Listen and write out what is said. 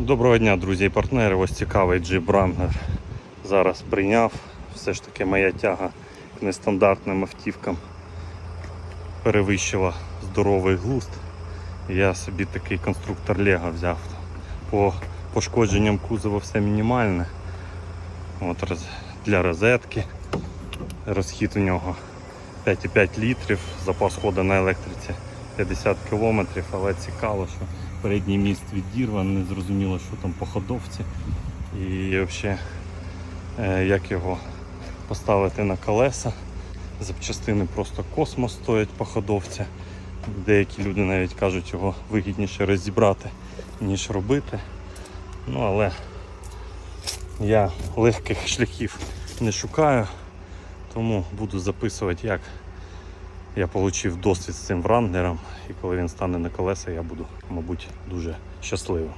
Доброго дня, друзі і партнери. Ось цікавий Jeep Wrangler зараз прийняв. Все ж таки моя тяга к нестандартним автівкам перевищила здоровий глузд. Я собі такий конструктор Лего взяв. По пошкодженням кузова все мінімальне. От для розетки. Розхід у нього 5,5 літрів, запас ходу на електриці 50 кілометрів, але цікаво, що передній міст відірваний, не зрозуміло, що там по ходовці. І взагалі, е, як його поставити на колеса. Запчастини просто космос стоять по. Деякі люди навіть кажуть, його вигідніше розібрати, ніж робити. Ну, але я легких шляхів не шукаю, тому буду записувати, як я отримав досвід з цим вранглером. І коли він стане на колеса, я буду, мабуть, дуже щасливим.